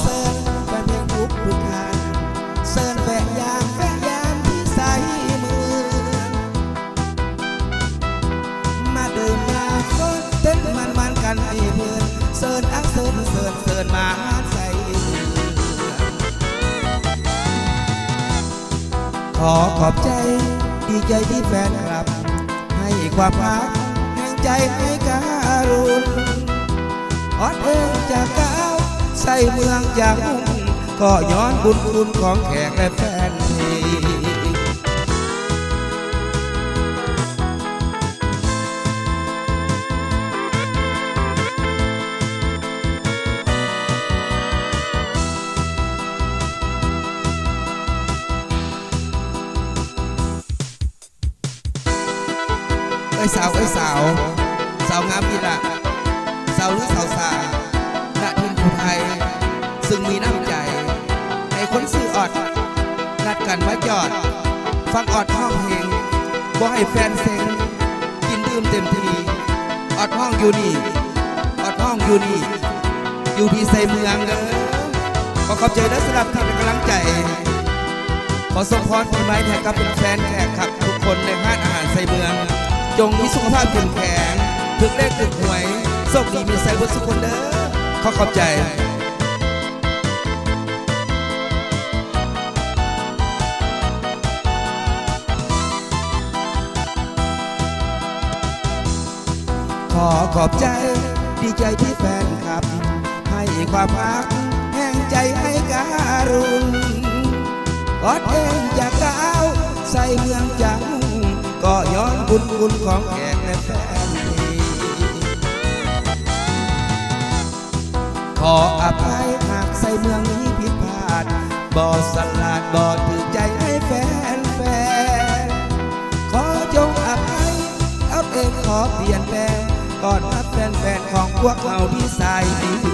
เสิร์ฟเพลงทุกผู้ทางเสิร์นแฟนยามแฟนยามที่ใสมือ มาดินมาฟนเต้นมันมันกันไอ้เพื่อนเสิร์นเสิร์นเสิร์นเสิร์นมาใสขอขอบใจดีใจที่แฟนกลับ ให้ความรักแห่งใจให้การุณอดเอิงจากกั ส่เมืองจากหุ่นก็ย้อนบุญคุณของแขกและแฟนเอ้ยสาวเอ้ยสาว สาวงามดีละสาวหรือสาวสาณัดกันมาจอด ฟังออดห้องเพลงบ่ให้แฟนเซ็งกินดื่มเต็มทีออดห้องอยู่นี่ออดห้องอยู่นี่อยู่ที่ใส่เมืองเด้อขอขอบใจและสำหรับที่เป็นกำลังใจ ขอส่งพรปีใหม่แทนกับเป็นแฟนแขกขับทุกคนในห้านอาหารไซเมือง จงมีสุขภาพเข้มแข็งถึกเลขถึกหวยโชคดีมีไซบนสุขคนเด้อขอขอบใจ อขอบใจดีใจที่แฟนคลับ ให้ความรักแห่งใจให้การุณอดเองจากดาวใส่เมืองจังก็ย้อนบุญคุณของแขกและแฟนขออภัยหากใส่เมืองนี้ผิดพลาด บ่สลาดบ่ถื ตอาเองขอเปลี่ยนแปลงก่อนรับแฟนๆของพวกเราที่สายดี